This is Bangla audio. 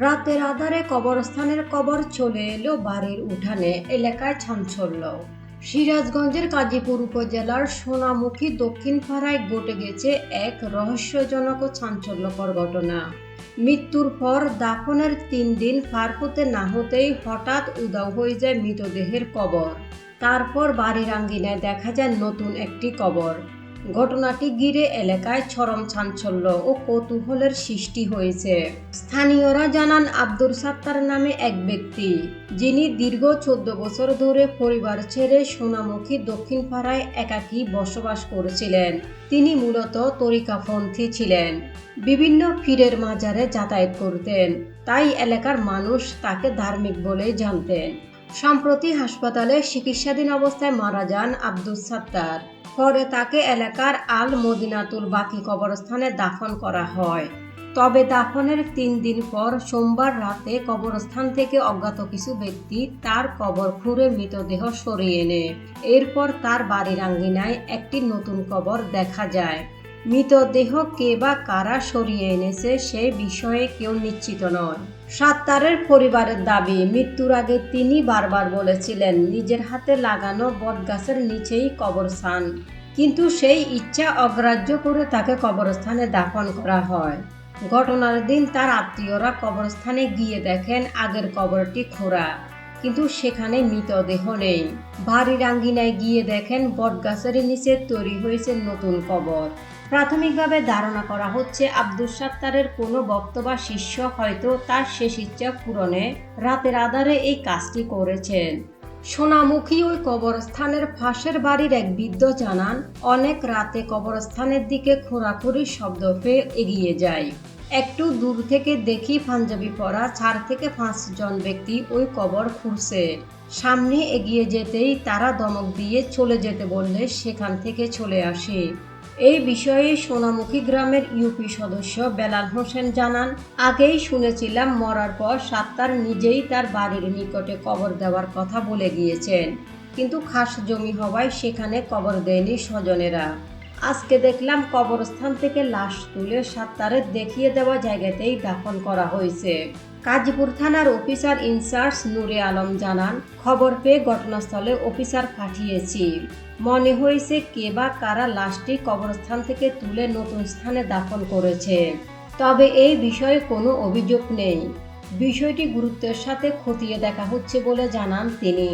রাতের আধারে কবরস্থানের কবর চলে এলো বাড়ির উঠানে, এলাকায় চাঞ্চল্য। সিরাজগঞ্জের কাজীপুর উপজেলার সোনামুখী দক্ষিণ পাড়ায় ঘটে গেছে এক রহস্যজনক ও ঘটনা। মৃত্যুর পর দাফনের তিন দিন পার হতে না হতেই হঠাৎ উদাও হয়ে যায় মৃতদেহের কবর। তারপর বাড়ির আঙ্গিনায় দেখা যায় নতুন একটি কবর। ঘটনাটি ঘিরে এলাকায় চরম চাঞ্চল্য ও কৌতূহলের সৃষ্টি হয়েছে। স্থানীয়রা জানান আব্দুর সাত্তার নামে এক ব্যক্তি, যিনি দীর্ঘ চোদ্দ বছর ধরে পরিবার ছেড়ে সোনামুখী দক্ষিণ পাড়ায় একাকী বসবাস করেছিলেন। তিনি মূলত তরিকাপন্থী ছিলেন। বিভিন্ন ফিরের মাজারে যাতায়াত করতেন। তাই এলাকার মানুষ তাকে ধার্মিক বলেই জানতেন। সম্প্রতি হাসপাতালে চিকিৎসাধীন অবস্থায় মারা যান আব্দুস সাত্তার। পরে তাকে এলাকার আল মদিনাতুল বাকি কবরস্থানে দাফন করা হয়। তবে দাফনের তিন দিন পর সোমবার রাতে কবরস্থান থেকে অজ্ঞাত কিছু ব্যক্তি তার কবর খুঁড়ে মৃতদেহ সরিয়ে এনে এরপর তার বাড়ির আঙ্গিনায় একটি নতুন কবর দেখা যায়। মৃতদেহ কে বা কারা সরিয়ে এনেছে সে বিষয়ে কেউ নিশ্চিত নয়। সাত্তারের পরিবারের দাবি, মৃত্যুর আগে তিনি বারবার বলেছিলেন, নিজের হাতে লাগানো বটগাছের নিচেই কবরস্থান। কিন্তু সেই ইচ্ছা অগ্রাহ্য করে তাকে কবরস্থানে দাফন করা হয়। ঘটনার দিন তার আত্মীয়রা কবরস্থানে গিয়ে দেখেন আগের কবরটি খোঁড়া, কিন্তু সেখানে মৃতদেহ নেই। বাড়ির আঙ্গিনায় গিয়ে দেখেন বটগাছের নিচে তৈরি হয়েছে নতুন কবর। প্রাথমিকভাবে ধারণা করা হচ্ছে আব্দুল সাত্তারের কোনো বক্ত বা শিষ্য হয়তো তার শেষ ইচ্ছা পূরণে রাতের আধারে এই কাজটি করেছেন। সোনামুখী ওই কবরস্থানের ফাঁসের বাড়ির এক বৃদ্ধ জানান, অনেক রাতে কবরস্থানের দিকে খোঁড়াখুড়ির শব্দ পেয়ে এগিয়ে যায়। একটু দূর থেকে দেখি পাঞ্জাবি পরা চার থেকে পাঁচজন ব্যক্তি ওই কবর খুঁড়ছে। সামনে এগিয়ে যেতেই তারা দমক দিয়ে চলে যেতে বললে সেখান থেকে চলে আসে। এই বিষয়ে সোনামুখী গ্রামের ইউপি সদস্য বেলাল হোসেন জানান, আগেই শুনেছিলাম মরার পর সাত্তার নিজেই তার বাড়ির নিকটে কবর দেওয়ার কথা বলে গিয়েছেন। কিন্তু খাস জমি হওয়ায় সেখানে কবর দেয়নি স্বজনেরা। আজকে দেখলাম কবরস্থান থেকে লাশ তুলে সাত্তারের দেখিয়ে দেওয়া জায়গাতেই দাফন করা হয়েছে। কাজীপুর থানার অফিসার ইনচার্জ নূরে আলম জানান, খবর পেয়ে ঘটনাস্থলে অফিসার পাঠিয়েছি। মনে হয়েছে কে বা কারা লাশটি কবরস্থান থেকে তুলে নতুন স্থানে দাফন করেছে। তবে এই বিষয়ে কোনো অভিযোগ নেই। বিষয়টি গুরুত্বের সাথে খতিয়ে দেখা হচ্ছে বলে জানান তিনি।